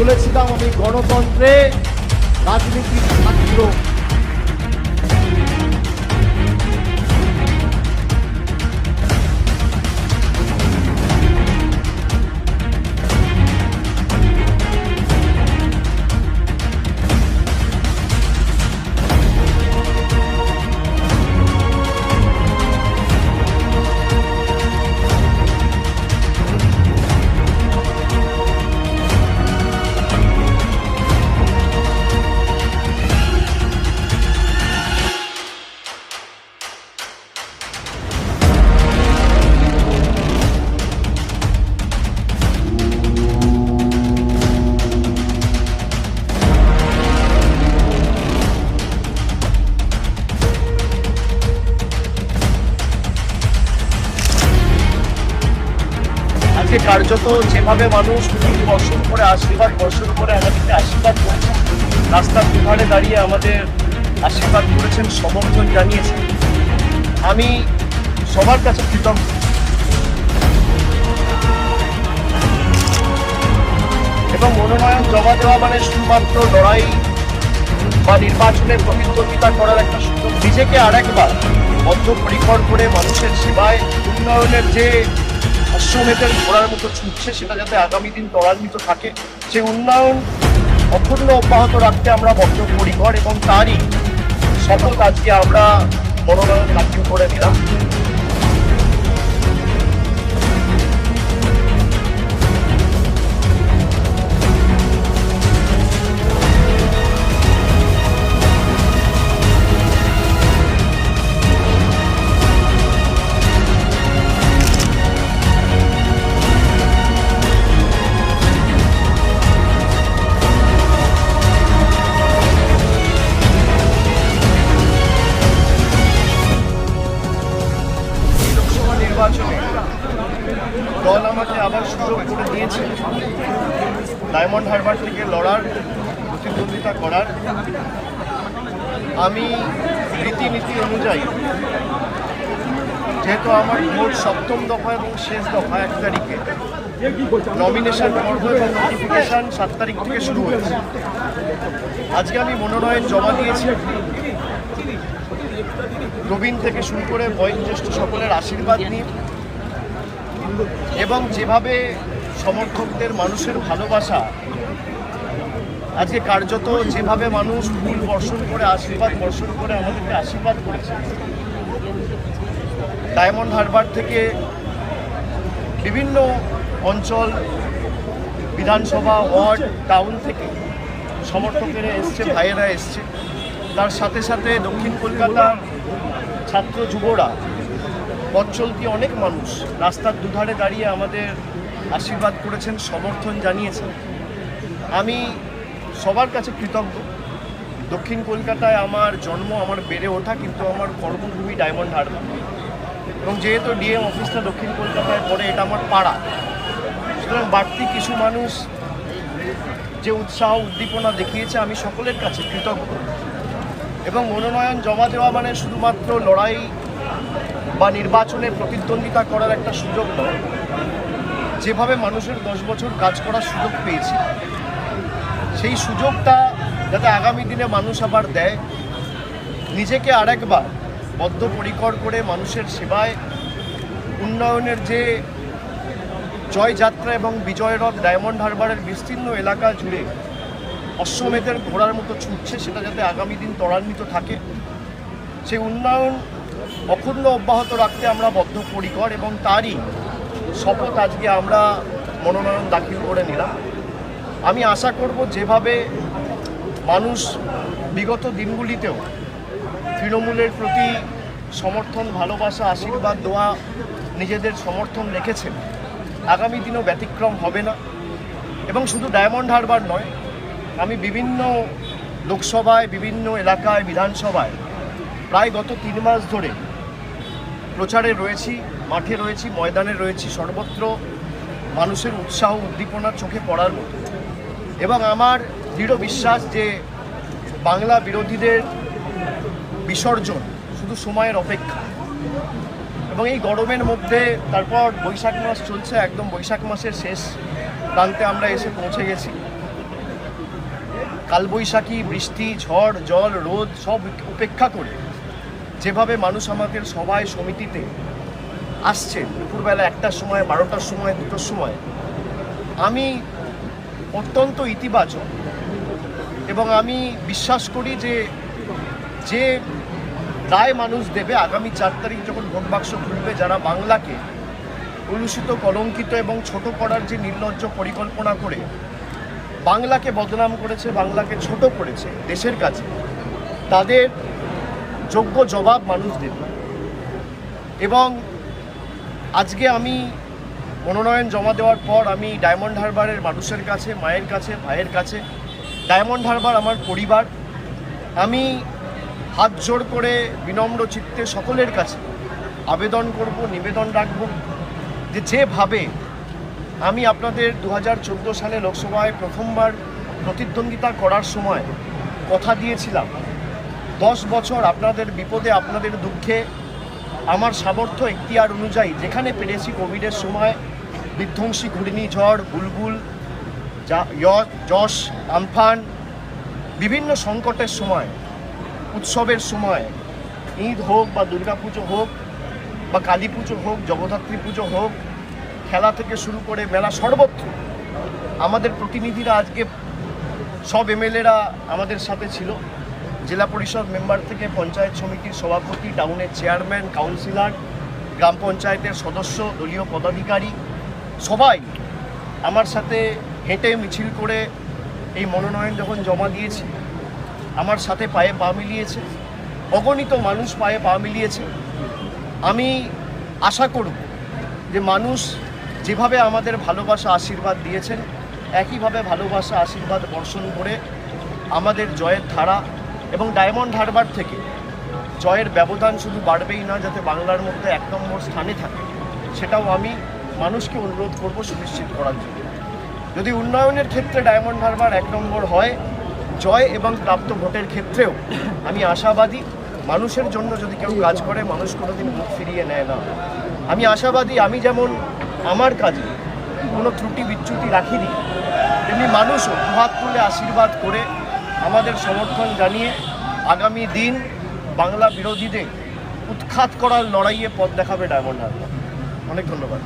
বলেছিলাম আমি গণতন্ত্রে রাজনীতির ছাত্র। আজকে কার্যত যেভাবে মানুষ ফুল বর্ষণ করে আশীর্বাদ বর্ষণ করে আমাদেরকে আশীর্বাদ করেছেন রাস্তার দুধারে দাঁড়িয়ে আমাদের আশীর্বাদ করেছেন, সমর্থন জানিয়েছেন। আমি সবার কাছে কৃতজ্ঞ। এবং মনোনয়ন জমা দেওয়া মানে শুধুমাত্র লড়াই বা নির্বাচনে প্রতিদ্বন্দ্বিতা করার একটা সুযোগ। নিজেকে আরেকবার বদ্ধপরিকর করে মানুষের সেবায় উন্নয়নের যে অশ্বমেধের ঘোড়ার মতো ছুটছে, সেটা যাতে আগামী দিন ত্বরান্বিত থাকে সেই উন্নয়ন অক্ষুণ্ণ অব্যাহত রাখতে আমরা বদ্ধপরিকর এবং তারই সকল কাজকে আমরা মনোনয়ন দাখিল করে দিলাম। সুযোগ দিয়েছে। ডায়মন্ড হারবার থেকে লড়ার, প্রতিদ্বন্দ্বিতা করার। আমি রীতিনীতি অনুযায়ী, যেহেতু আমার ভোট সপ্তম দফা এবং শেষ দফা এক তারিখে নমিনেশন পর্ব এবং নোটিফিকেশন সাত তারিখ থেকে শুরু হয়েছে। আজকে আমি মনোনয়ন জমা দিয়েছি। প্রবীণ থেকে শুরু করে বয়োজ্যেষ্ঠ সকলের আশীর্বাদ নিয়ে এবং যেভাবে সমর্থকদের মানুষের ভালোবাসা আজকে কার্যত যেভাবে মানুষ ফুল বর্ষণ করে আশীর্বাদ বর্ষণ করে আমাদেরকে আশীর্বাদ করেছে, ডায়মন্ড হারবার থেকে বিভিন্ন অঞ্চল, বিধানসভা ওয়ার্ড, টাউন থেকে সমর্থকেরা এসছে, ভাইয়েরা এসছে। তার সাথে সাথে দক্ষিণ কলকাতার ছাত্র যুবরা পথ চলতি অনেক মানুষ রাস্তার দুধারে দাঁড়িয়ে আমাদের আশীর্বাদ করেছেন, সমর্থন জানিয়েছেন। আমি সবার কাছে কৃতজ্ঞ। দক্ষিণ কলকাতায় আমার জন্ম আমার বেড়ে ওঠা কিন্তু আমার কর্মভূমি ডায়মন্ড হারবার। এবং যেহেতু ডিএম অফিসটা দক্ষিণ কলকাতায় পড়ে, এটা আমার পাড়া। সুতরাং বাড়তি কিছু মানুষ যে উৎসাহ, উদ্দীপনা দেখিয়েছে, আমি সকলের কাছে কৃতজ্ঞ। এবং মনোনয়ন জমা দেওয়া মানে শুধুমাত্র লড়াই বা নির্বাচনে প্রতিদ্বন্দ্বিতা করার একটা সুযোগ নয়। যেভাবে মানুষের দশ বছর কাজ করার সুযোগ পেয়েছি, সেই সুযোগটা যাতে আগামী দিনে মানুষ আবার দেয়, নিজেকে আরেকবার বদ্ধপরিকর করে মানুষের সেবায় উন্নয়নের যে জয়যাত্রা এবং বিজয়রথ ডায়মন্ড হারবারের বিস্তীর্ণ এলাকা জুড়ে অশ্বমেধের ঘোড়ার মতো ছুটছে, সেটা যাতে আগামী দিন ত্বরান্বিত থাকে। সেই উন্নয়ন অক্ষুণ্ণ অব্যাহত রাখতে আমরা বদ্ধপরিকর এবং তারই শপথ আজকে আমরা মনোনয়ন দাখিল করে নিলাম। আমি আশা করব যেভাবে মানুষ বিগত দিনগুলিতেও তৃণমূলের প্রতি সমর্থন, ভালোবাসা, আশীর্বাদ দেওয়া নিজেদের সমর্থন রেখেছেন, আগামী দিনও ব্যতিক্রম হবে না। এবং শুধু ডায়মন্ড হারবার নয়, আমি বিভিন্ন লোকসভায়, বিভিন্ন এলাকায়, বিধানসভায় প্রায় গত তিন মাস ধরে প্রচারে রয়েছি, মাঠে রয়েছি, ময়দানে রয়েছি, সর্বত্র মানুষের উৎসাহ, উদ্দীপনার চোখে পড়ার মতো। এবং আমার দৃঢ় বিশ্বাস যে বাংলা বিরোধীদের বিসর্জন শুধু সময়ের অপেক্ষা। এবং এই গরমের মধ্যে তারপর বৈশাখ মাস চলছে, একদম বৈশাখ মাসের শেষ প্রান্তে আমরা এসে পৌঁছে গেছি। কালবৈশাখী, বৃষ্টি, ঝড়, জল, রোদ সব উপেক্ষা করে যেভাবে মানুষ আমাদের সবাই সমিতিতে আসছে, দুপুরবেলা একটার সময়, বারোটার সময়, দুটোর সময়, আমি অত্যন্ত ইতিবাচক এবং আমি বিশ্বাস করি যে যে রায় মানুষ দেবে আগামী চার তারিখ যখন ভোট বাক্স খুলবে যারা বাংলাকে কলুষিত, কলঙ্কিত এবং ছোট করার যে নির্লজ্জ পরিকল্পনা করে বাংলাকে বদনাম করেছে, বাংলাকে ছোট করেছে দেশের কাছে, তাদের যোগ্য জবাব মানুষ দেবে। এবং আজকে আমি মনোনয়ন জমা দেওয়ার পর আমি ডায়মন্ড হারবারের মানুষের কাছে, মায়ের কাছে, ভাইয়ের কাছে, ডায়মন্ড হারবার আমার পরিবার, আমি হাত জোড় করে বিনম্র চিত্তে সকলের কাছে আবেদন করব, নিবেদন রাখব যে যেভাবে আমি আপনাদের দু হাজার চোদ্দ সালে লোকসভায় প্রথমবার প্রতিদ্বন্দ্বিতা করার সময় কথা দিয়েছিলাম। দশ বছর আপনাদের বিপদে, আপনাদের দুঃখে, আমার সামর্থ্য এখতিয়ার অনুযায়ী যেখানে পেরেছি কোভিডের সময়, বিধ্বংসী ঘূর্ণিঝড়, বুলবুল যশ, আমফান, বিভিন্ন সংকটের সময়, উৎসবের সময়, ঈদ হোক বা দুর্গাপুজো হোক বা কালী পুজো হোক, জগদ্ধাত্রী পুজো হোক, খেলা থেকে শুরু করে মেলা সর্বত্র আমাদের প্রতিনিধিরা আজকে সব এমএলএরা আমাদের সাথে ছিল। জেলা পরিষদ মেম্বার থেকে পঞ্চায়েত সমিতির সভাপতি, টাউনের চেয়ারম্যান, কাউন্সিলর, গ্রাম পঞ্চায়েতের সদস্য, দলীয় পদাধিকারী, সবাই আমার সাথে হেঁটে মিছিল করে এই মনোনয়ন যখন জমা দিয়েছে, আমার সাথে পায়ে পা মিলিয়েছে, অগণিত মানুষ পায়ে পা মিলিয়েছে। আমি আশা করব যে মানুষ যেভাবে আমাদের ভালোবাসা, আশীর্বাদ দিয়েছেন, একইভাবে ভালোবাসা, আশীর্বাদ বর্ষণ করে আমাদের জয়ের ধারা এবং ডায়মন্ড হারবার থেকে জয়ের ব্যবধান শুধু বাড়বেই না, যাতে বাংলার মধ্যে এক নম্বর স্থানে থাকে, সেটাও আমি মানুষকে অনুরোধ করব সুনিশ্চিত করার জন্য। যদি উন্নয়নের ক্ষেত্রে ডায়মন্ড হারবার এক নম্বর হয়, জয় এবং প্রাপ্ত ভোটের ক্ষেত্রেও আমি আশাবাদী, মানুষের জন্য যদি কেউ কাজ করে, মানুষ কোনোদিন মুখ ফিরিয়ে নেয় না। আমি আশাবাদী, আমি যেমন আমার কাজে কোনো ত্রুটি বিচ্যুতি রাখিনি, তেমনি মানুষও দুহাত তুলে আশীর্বাদ করে আমাদের সমর্থন জানিয়ে আগামী দিন বাংলা বিরোধীদের উৎখাত করার লড়াইয়ে পথ দেখাবে ডায়মন্ড হারবার। অনেক ধন্যবাদ।